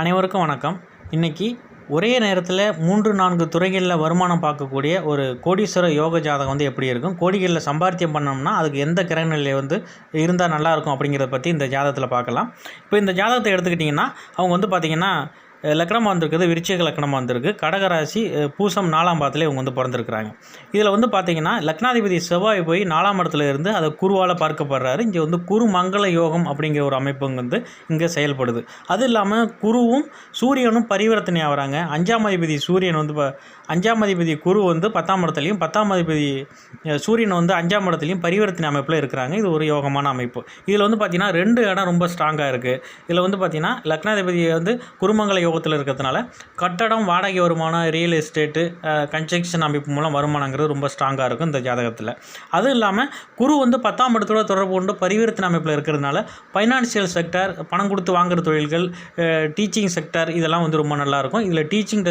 அனைவருக்கும் வணக்கம். இன்றைக்கி ஒரே நேரத்தில் மூன்று நான்கு துறைகளில் வருமானம் பார்க்கக்கூடிய ஒரு கோடீஸ்வர யோக ஜாதகம் வந்து எப்படி இருக்கும்? கோடிகளில் சம்பாத்தியம் பண்ணோம்னா அதுக்கு எந்த கிரகநிலை வந்து இருந்தால் நல்லாயிருக்கும் அப்படிங்கிறத பற்றி இந்த ஜாதகத்தில் பார்க்கலாம். இப்போ இந்த ஜாதகத்தை எடுத்துக்கிட்டிங்கன்னா அவங்க வந்து பார்த்திங்கன்னா அஹ், லக்னமாக வந்திருக்குது விருச்சிக லக்னமாக வந்திருக்கு கடகராசி பூசம் நாலாம் பாதத்தில் இவங்க வந்து பிறந்திருக்கிறாங்க. இதில் வந்து பார்த்திங்கன்னா லக்னாதிபதி செவ்வாய் போய் நாலாம் இடத்துல இருந்து அதை குருவால் பார்க்கப்படுறாரு. இங்கே வந்து குரு மங்கள யோகம் அப்படிங்கிற ஒரு அமைப்பு வந்து இங்கே செயல்படுது. அது இல்லாமல் குருவும் சூரியனும் பரிவர்த்தனை ஆகிறாங்க. அஞ்சாம் அதிபதி சூரியன் வந்து அஞ்சாம் அதிபதி குரு வந்து பத்தாம் இடத்துலையும் பத்தாம் அதிபதி சூரியன் வந்து அஞ்சாம் இடத்துலையும் பரிவர்த்தனை அமைப்பில் இருக்கிறாங்க. இது ஒரு யோகமான அமைப்பு. இதில் வந்து பார்த்திங்கன்னா ரெண்டு இடம் ரொம்ப ஸ்ட்ராங்காக இருக்குது இதில் வந்து பார்த்திங்கன்னா லக்னாதிபதி வந்து குருமங்கல யோகத்தில் இருக்கிறதுனால கட்டடம் வாடகை வருமானம் ரியல் எஸ்டேட்டு கன்ஸ்ட்ரக்ஷன் அமைப்பு மூலம் வருமானங்கிறது ரொம்ப ஸ்ட்ராங்காக இருக்கும் இந்த ஜாதகத்தில். அதுவும் இல்லாமல் குரு வந்து பத்தாம் இடத்தோட தொடர்பு கொண்டு பரிவர்த்தனை அமைப்பில் இருக்கிறதுனால ஃபைனான்சியல் செக்டர் பணம் கொடுத்து வாங்குற தொழில்கள் டீச்சிங் செக்டர் இதெல்லாம் வந்து ரொம்ப நல்லாயிருக்கும் இதில் டீச்சிங்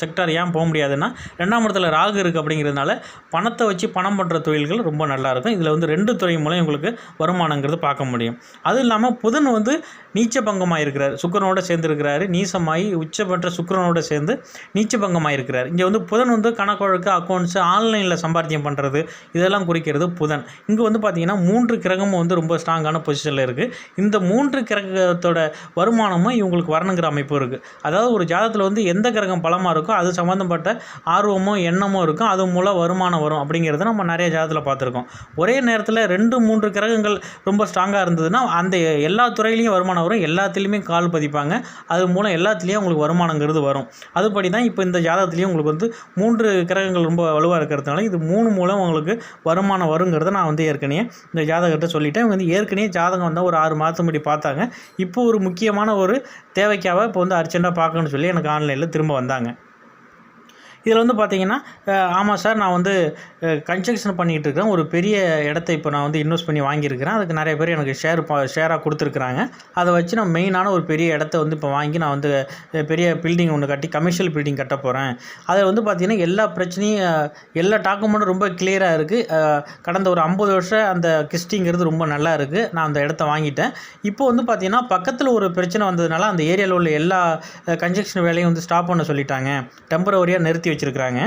செக்டர் ஏன் போக முடியாதுன்னா ரெண்டாம் இடத்துல ராகு இருக்குது அப்படிங்கிறதுனால பணத்தை வச்சு பணம் பண்ணுற தொழில்கள் ரொம்ப நல்லாயிருக்கும் இதில் வந்து ரெண்டு துறை மூலம் உங்களுக்கு வருமானங்கிறது பார்க்க முடியும். அதுவும் இல்லாமல் புதன் வந்து நீச்ச பங்கமாக இருக்கிறார். சுக்கரனோட சேர்ந்துருக்கிறாரு. நீசமாயி உச்ச உச்சபட்ச சுக்கரனோட சேர்ந்து நீச்ச பங்கமாயிருக்கிறார் இங்கே வந்து புதன் வந்து கணக்கு வழக்கு அக்கௌண்ட்ஸு ஆன்லைனில் சம்பாத்தியம் பண்ணுறது இதெல்லாம் குறிக்கிறது புதன். இங்கே வந்து பார்த்திங்கன்னா மூன்று கிரகமும் வந்து ரொம்ப ஸ்ட்ராங்கான பொசிஷனில் இருக்குது இந்த மூன்று கிரகத்தோட வருமானமும் இவங்களுக்கு வரணுங்கிற அமைப்பு இருக்குது அதாவது ஒரு ஜாதத்தில் வந்து எந்த கிரகம் பலமாக இருக்கோ அது சம்மந்தப்பட்ட ஆர்வமோ எண்ணமோ இருக்கும் அது மூலம் வருமானம் வரும் அப்படிங்கிறத நம்ம நிறைய ஜாதத்தில் பார்த்துருக்கோம். ஒரே நேரத்தில் ரெண்டு மூன்று கிரகங்கள் ரொம்ப ஸ்ட்ராங்காக இருந்ததுன்னா அந்த எல்லா துறையிலையும் வருமானம் வரும். எல்லாத்துலேயுமே கால் பதிப்பாங்க. அது மூலம் எல்லாத்துலேயும் உங்களுக்கு வருமானங்கிறது வரும். அதுபடி தான் இப்போ இந்த ஜாதகத்துலேயும் உங்களுக்கு வந்து மூன்று கிரகங்கள் ரொம்ப வலுவாக இருக்கிறதுனால இது மூணு மூலம் உங்களுக்கு வருமானம் வருங்கிறத நான் வந்து ஏற்கனவே இந்த ஜாதகத்தை சொல்லிட்டேன். இவங்க வந்து ஏற்கனவே ஜாதகம் வந்தால் ஒரு ஆறு மாதம் முன்னாடி பார்த்தாங்க. இப்போ ஒரு முக்கியமான ஒரு தேவைக்காக இப்போ வந்து அர்ஜென்ட்டாக பார்க்கணும்னு சொல்லி எனக்கு ஆன்லைனில் திரும்ப வந்தாங்க. இதில் வந்து பார்த்தீங்கன்னா ஆமாம் சார் நான் வந்து கன்ஸ்ட்ரக்ஷன் பண்ணிகிட்டு இருக்கிறேன் ஒரு பெரிய இடத்த இப்போ நான் வந்து இன்வெஸ்ட் பண்ணி வாங்கியிருக்கிறேன். அதுக்கு நிறைய பேர் எனக்கு ஷேர் ஷேராக கொடுத்துருக்குறாங்க. அதை வச்சு நான் மெயினான ஒரு பெரிய இடத்த வந்து இப்போ வாங்கி நான் வந்து பெரிய பில்டிங் ஒன்று கட்டி கமர்ஷியல் பில்டிங் கட்ட போகிறேன் அதில் வந்து பார்த்திங்கன்னா எல்லா பிரச்சனையும் எல்லா டாக்குமெண்ட்டும் ரொம்ப கிளியராக இருக்குது கடந்த ஒரு ஐம்பது வருஷம் அந்த கிஸ்டிங்கிறது ரொம்ப நல்லா இருக்குது நான் அந்த இடத்த வாங்கிட்டேன். இப்போ வந்து பார்த்திங்கன்னா பக்கத்தில் ஒரு பிரச்சனை வந்ததுனால அந்த ஏரியாவில் உள்ள எல்லா கன்ஸ்ட்ரக்ஷன் வேலையும் வந்து ஸ்டாப் பண்ண சொல்லிட்டாங்க. டெம்பரவரியாக நிறுத்தி வச்சுருக்கிறாங்க.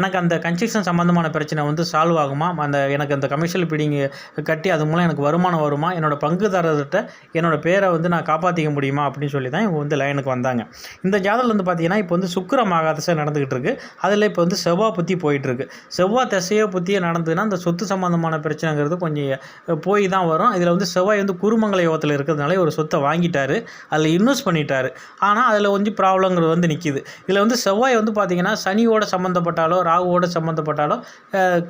எனக்கு அந்த கன்ஸ்ட்ரக்ஷன் சம்மந்தமான பிரச்சனை வந்து சால்வ் ஆகுமா? அந்த எனக்கு அந்த கமர்ஷியல் பில்டிங் கட்டி அது மூலம் எனக்கு வருமானம் வருமா? என்னோட பங்குதாரர்கிட்ட என்னோடய பேரை வந்து நான் காப்பாற்றிக்க முடியுமா? அப்படின்னு சொல்லி தான் இவங்க வந்து லைனுக்கு வந்தாங்க. இந்த ஜாதகம் வந்து பார்த்தீங்கன்னா இப்போ வந்து சுக்கர மாகாதசை நடந்துக்கிட்டு இருக்குது அதில் இப்போ வந்து செவ்வாய் புத்தி போயிட்டுருக்கு செவ்வாய் திசையோ புத்தியோ நடந்ததுன்னா அந்த சொத்து சம்மந்தமான பிரச்சனைங்கிறது கொஞ்சம் போய் தான் வரும். இதில் வந்து செவ்வாய் வந்து குருமங்கல யோகத்தில் இருக்கிறதுனால ஒரு சொத்தை வாங்கிட்டார். அதில் இன்வெஸ்ட் பண்ணிட்டார். ஆனால் அதில் கொஞ்சம் ப்ராப்ளங்கிறது வந்து நிற்கிது இதில் வந்து செவ்வாய் வந்து பார்த்தீங்கன்னா சனியோட சம்மந்தப்பட்டாலோ ராகுவோட சம்மந்தப்பட்டாலோ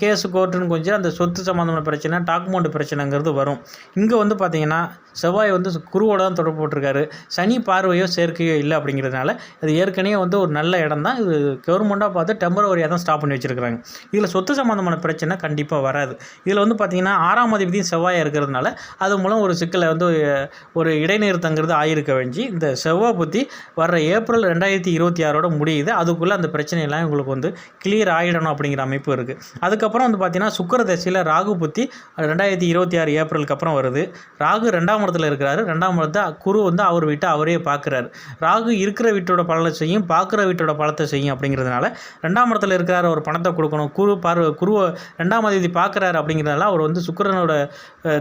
கேஸு கோர்ட்டுன்னு கொஞ்சம் அந்த சொத்து சம்மந்தமான பிரச்சனை டாக்குமெண்ட் பிரச்சனைங்கிறது வரும். இங்கே வந்து பார்த்தீங்கன்னா செவ்வாய் வந்து குருவோட தான் தொடர்பு போட்டிருக்காரு. சனி பார்வையோ சேர்க்கையோ இல்லை அப்படிங்கிறதுனால அது ஏற்கனவே வந்து ஒரு நல்ல இடம் தான் இது கவர்மெண்ட்டாக பார்த்து டெம்பரவரியாக தான் ஸ்டாப் பண்ணி வச்சுருக்காங்க இதில் சொத்து சம்மந்தமான பிரச்சனை கண்டிப்பாக வராது. இதில் வந்து பார்த்திங்கன்னா ஆறாம் அதிபதியும் செவ்வாயாக இருக்கிறதுனால அது மூலம் ஒரு சிக்கலை வந்து ஒரு- ஒரு இடைநிறுத்தங்கிறது ஆயிருக்க வேண்டி இந்த செவ்வாய் புத்தி வர்ற ஏப்ரல் ரெண்டாயிரத்தி இருபத்தி ஆறோட முடியுது. அதுக்குள்ளே அந்த பிரச்சனையெல்லாம் உங்களுக்கு வந்து கிளியர் ஆகிடணும் அப்படிங்கிற அமைப்பு இருக்குது அதுக்கப்புறம் வந்து பார்த்திங்கன்னா சுக்கர தசையில் ராகு புத்தி ரெண்டாயிரத்தி இருபத்தி ஆறு ஏப்ரலுக்கு அப்புறம் வருது. ராகு ரெண்டாம் இடத்துல இருக்கிறாரு. ரெண்டாம் இடத்த குரு வந்து அவர் வீட்டை அவரே பார்க்குறாரு ராகு இருக்கிற வீட்டோட பலனை செய்யும் பார்க்குற வீட்டோட பலத்தை செய்யும் அப்படிங்கிறதுனால ரெண்டாம் இடத்துல இருக்கிறாரு ஒரு பணத்தை கொடுக்கணும். குரு பார்வை குருவை ரெண்டாம் தேதி பார்க்குறாரு அப்படிங்கிறதுனால அவர் வந்து சுக்கிரனோட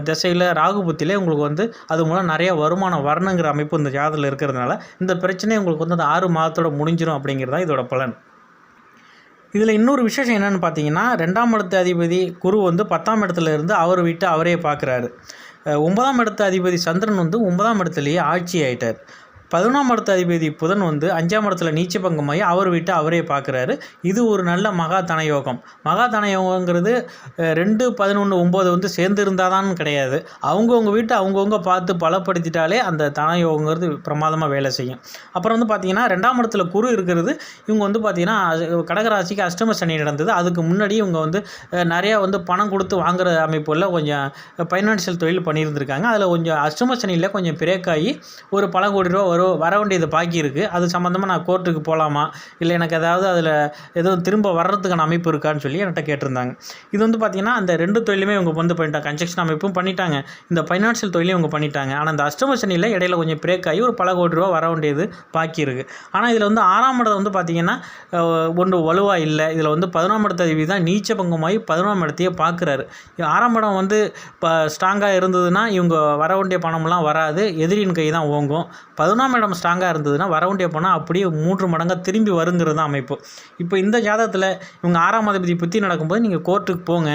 திசையில் ராகு புத்தியிலே உங்களுக்கு வந்து அது மூலம் நிறைய வருமானம் வரணுங்கிற அமைப்பு இந்த ஜாதகத்தில் இருக்கிறதுனால இந்த பிரச்சனை உங்களுக்கு வந்து அந்த ஆறு மாதத்தோட முடிஞ்சிடும் அப்படிங்கிறது தான் இதோட பலன். இதில் இன்னொரு விசேஷம் என்னென்னு பார்த்தீங்கன்னா ரெண்டாம் இடத்து அதிபதி குரு வந்து பத்தாம் இடத்துல இருந்து அவர் வீட்டை அவரே பார்க்குறாரு. ஒன்பதாம் இடத்து அதிபதி சந்திரன் வந்து ஒன்பதாம் இடத்துலையே ஆட்சி ஆயிட்டார். பதினொன்றாம் இடத்து அதிபதி புதன் வந்து அஞ்சாம் இடத்துல நீச்ச பங்கமாகி அவர் வீட்டை அவரே பார்க்குறாரு. இது ஒரு நல்ல மகா தனயோகம். மகா தனயோகங்கிறது ரெண்டு பதினொன்று ஒம்பது வந்து சேர்ந்து இருந்தாதான் கிடையாது. அவங்கவுங்க வீட்டை அவங்கவுங்க பார்த்து பலப்படுத்திட்டாலே அந்த தனயோகங்கிறது பிரமாதமாக வேலை செய்யும். அப்புறம் வந்து பார்த்தீங்கன்னா ரெண்டாம் இடத்துல குரு இருக்கிறது. இவங்க வந்து பார்த்தீங்கன்னா அது கடகராசிக்கு அஷ்டம சனி நடந்தது. அதுக்கு முன்னாடி இவங்க வந்து நிறையா வந்து பணம் கொடுத்து வாங்குற அமைப்புல கொஞ்சம் ஃபைனான்ஷியல் தொழில் பண்ணியிருந்திருக்காங்க. அதில் கொஞ்சம் அஷ்டம சனியில் கொஞ்சம் பிரேக் ஆகி ஒரு பல கோடி ரூபா வரும். ஒரு வர வேண்டியது பாக்கி இருக்குது அது சம்மந்தமாக நான் கோர்ட்டுக்கு போகலாமா இல்லை எனக்கு ஏதாவது அதில் எதுவும் திரும்ப வர்றதுக்கான அமைப்பு இருக்கான்னு சொல்லி என்கிட்ட கேட்டிருந்தாங்க. இது வந்து பார்த்திங்கன்னா அந்த ரெண்டு தொழிலுமே இவங்க வந்து பண்ணிட்டாங்க கன்ஸ்ட்ரக்ஷன் அமைப்பும் பண்ணிட்டாங்க. இந்த ஃபைனான்ஷியல் தொழிலையும் இவங்க பண்ணிட்டாங்க. ஆனால் அந்த அஷ்டம சனியில் இடையில கொஞ்சம் பிரேக் ஆகி ஒரு பல கோடி ரூபா வர வேண்டியது பாக்கி இருக்குது ஆனால் இதில் வந்து ஆறாம் இடம் வந்து பார்த்திங்கன்னா ஒன்று வலுவாக இல்லை. இதில் வந்து பதினொன்றாம் இடத்த தேவி தான் நீச்ச பங்கமாகி பதினொன்றாம் இடத்தையே பார்க்குறாரு ஆறாம் இடம் வந்து இப்போ ஸ்ட்ராங்காக இருந்ததுன்னா இவங்க வர வேண்டிய பணம்லாம் வராது. எதிரியின் கை தான் ஓங்கும். பதினொன்றாம் இடம் ஸ்ட்ராங்காக இருந்ததுன்னா வரவுண்டிய போனால் பணம் அப்படியே மூன்று மடங்காக திரும்பி வருங்கிறது தான் அமைப்பு. இப்போ இந்த ஜாதகத்தில் இவங்க ஆறாம் அதிபதி புத்தி நடக்கும்போது நீங்கள் கோர்ட்டுக்கு போங்க.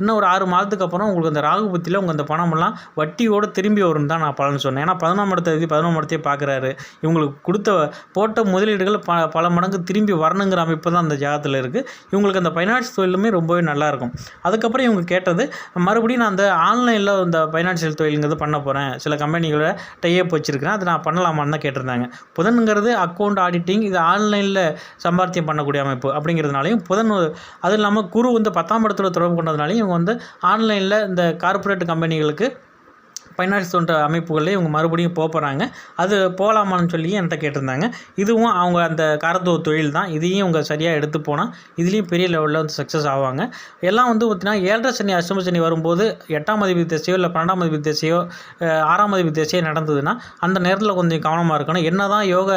இன்னும் ஒரு ஆறு மாதத்துக்கு அப்புறம் உங்களுக்கு அந்த ராகு புத்தியில் உங்கள் அந்த பணமெல்லாம் வட்டியோடு திரும்பி வரும் தான் நான் பலன் சொன்னேன். ஏன்னா பதினொன்றாம் இடத்த அதிபதி பதினொன்றாம் இடத்தையே பார்க்குறாரு. இவங்களுக்கு கொடுத்த போட்ட முதலீடுகள் ப பல மடங்கு திரும்பி வரணுங்கிற அமைப்பு தான் அந்த ஜாதகத்தில் இருக்குது இவங்களுக்கு அந்த ஃபைனான்ஸ் தொழிலுமே ரொம்பவே நல்லாயிருக்கும் அதுக்கப்புறம் இவங்க கேட்டது மறுபடியும் நான் அந்த ஆன்லைனில் இந்த ஃபைனான்சியல் தொழிலுங்கிறது பண்ண போகிறேன் சில கம்பெனிகளை டைப் வச்சுருக்கிறேன். அதை நான் பண்ணலாமான்னு தான் கேட்டிருந்தாங்க. புதனுங்கிறது அக்கௌண்ட் ஆடிட்டிங் இது ஆன்லைனில் சம்பாத்தியம் பண்ணக்கூடிய அமைப்பு அப்படிங்கிறதுனாலையும் புதன் அதுவும் இல்லாமல் குரு வந்து பத்தாம் இடத்துல தொடர்பு கொண்டதுனாலையும் இவங்க வந்து ஆன்லைனில் இந்த கார்ப்பரேட் கம்பெனிகளுக்கு ஃபைனான்ஸ் தோன்ற அமைப்புகளே இவங்க மறுபடியும் போகிறாங்க அது போகலாமான்னு சொல்லி என்கிட்ட கேட்டிருந்தாங்க. இதுவும் அவங்க அந்த காரத்துவ தொழில் தான். இதையும் இவங்க சரியாக எடுத்து போனால் இதுலேயும் பெரிய லெவலில் வந்து சக்ஸஸ் ஆவாங்க. எல்லாம் வந்து பார்த்திங்கன்னா ஏழரை சனி அஷ்டம சனி வரும்போது எட்டாம் அதிபதி திசையோ இல்லை பன்னெண்டாம் அதிபதி திசையோ ஆறாம் அதிபதி திசையோ நடந்ததுன்னா அந்த நேரத்தில் கொஞ்சம் கவனமாக இருக்கணும். என்ன தான் யோக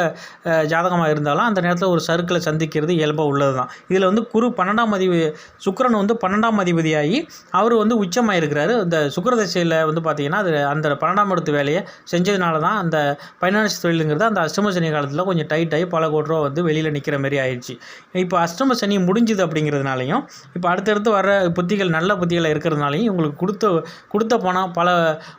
ஜாதகமாக இருந்தாலும் அந்த நேரத்தில் ஒரு சர்க்கிளை சந்திக்கிறது இயல்பாக உள்ளது தான் இதில் வந்து குரு பன்னெண்டாம் அதிபதி சுக்கரன் வந்து பன்னெண்டாம் அதிபதியாகி அவர் வந்து உச்சமாக இருக்கிறாரு இந்த சுக்கர திசையில் வந்து பார்த்திங்கன்னா அது அந்த பன்னெண்டாம் இடத்து வேலையை செஞ்சதுனால தான் அந்த ஃபைனான்ஸ் தொழிலுங்கிறது அந்த அஷ்டம சனி காலத்தில் கொஞ்சம் டைட் ஆகி பல கோடி ரூபா வந்து வெளியில் நிற்கிற மாதிரி ஆயிடுச்சு. இப்போ அஷ்டம சனி முடிஞ்சுது அப்படிங்கிறதுனாலையும் இப்போ அடுத்தடுத்து வர புத்திகள் நல்ல புத்திகள் இருக்கிறதுனாலையும் இவங்களுக்கு கொடுத்த கொடுத்த பணம் பல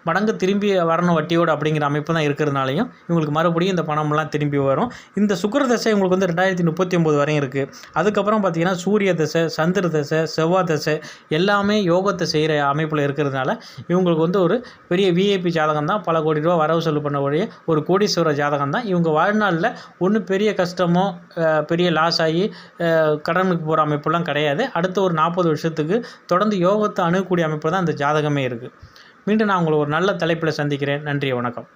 மடங்கு திரும்பி வரணும் வட்டியோடு அப்படிங்கிற அமைப்பு தான் இருக்கிறதுனாலையும் இவங்களுக்கு மறுபடியும் இந்த பணம்லாம் திரும்பி வரும். இந்த சுக்கர தசை இவங்களுக்கு வந்து ரெண்டாயிரத்தி முப்பத்தி ஒம்பது வரையும் இருக்குது அதுக்கப்புறம் பார்த்திங்கன்னா சூரிய தசை சந்திர தசை செவ்வாய் தசை எல்லாமே யோகத்தை செய்கிற அமைப்பில் இருக்கிறதுனால இவங்களுக்கு வந்து ஒரு பெரிய விஐபி ஜாதகம் தான் பல கோடி ரூபா வரவு செலவு பண்ணக்கூடிய ஒரு கோடீஸ்வர ஜாதகம் தான் இவங்க வாழ்நாளில் ஒன்றும் பெரிய கஷ்டமோ பெரிய லாஸ் ஆகி கடனுக்கு போகிற அமைப்புலாம் கிடையாது. அடுத்த ஒரு நாற்பது வருஷத்துக்கு தொடர்ந்து யோகத்தை அணுகக்கூடிய அமைப்பு தான் அந்த ஜாதகமே இருக்குது மீண்டும் நான் உங்களை ஒரு நல்ல தலைப்பில் சந்திக்கிறேன். நன்றி வணக்கம்.